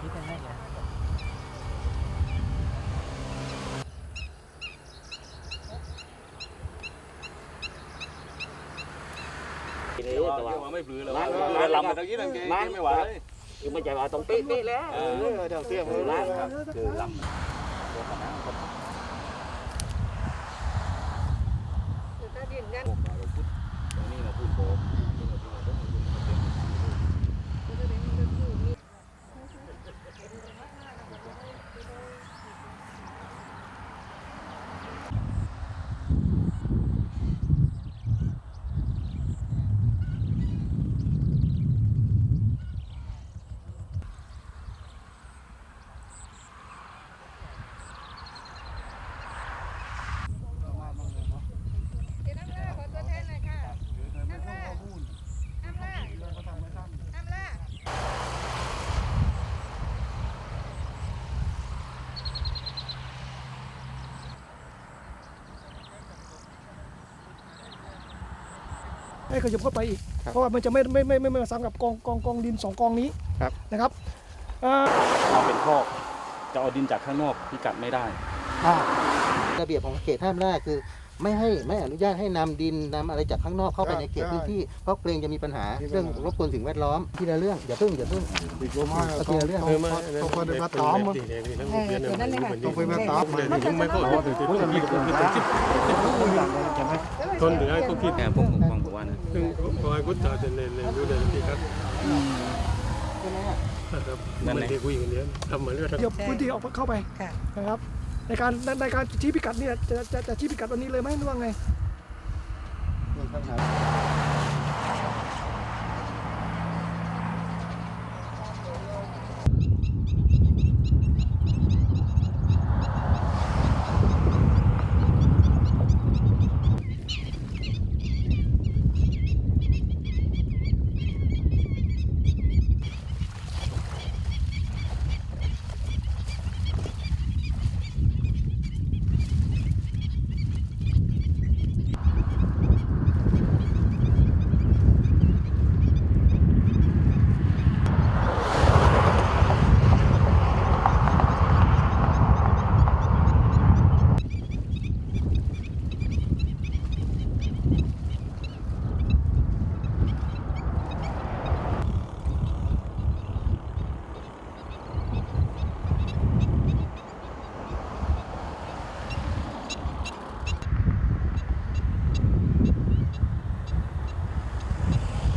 ทีนี้เดี๋ยวแต่ว่าว่าไม่ปลื้อเลยนั่ว่านเรือลำมันตะกี้นั่นเองไม่ไหวคือไม่ใช่ว่าต้องเป๊ะๆแล้วเออเดี๋ยวเสียมือแล้วครับคือลำตัวขนาดพวกเราพุทธตรงนี้เราพูดโบนี่เราพูดต้องมันเป็น น้ำล่าขอตัวแทนหน่อยค่ะน้ำล่าน้ำล่าน้ำล่า ให้ขยับเข้าไปอีกเพราะว่ามันจะไม่ไม่ไม่ไม่ไม่มาซ้ำกับกองกองกองดินสองกองนี้ครับ นะครับอ่าเอาเป็นคอกจะเอาดินจากข้างนอกพิกัดไม่ได้ระเบียบของเขตห้ามล่าคือ ไม่ให้ไม่อนุญาตให้นำดินนำอะไรจากข้างนอกเข้าไปในเขตพื้นที่เพราะเกรงจะมีปัญหาเรื่องรบกวนสิ่งแวดล้อมทีละเรื่องอย่าเพิ่งอย่าเพิ่ง เอาทีละเรื่อง ต้องไปมาตามมันเออตัวนั้นเลยค่ะต้องไปมาตามมันมันจะไม่พอทนเหลือให้เขาคิดแค่ผมผม ฟังผมว่านะซึ่งคอยนเรียนรู้ในที่ครับนั่นแหละครับไม่ได้คุยกันเนี้ยทำมาเรื่อยเดี๋ยวพื้นที่ออกมาเข้าไปนะครับ ในการในการชี้พิกัดเนี่ยจะจะจะชี้พิกัดวันนี้เลยไหมหรือว่าไงเรื่องปัญหา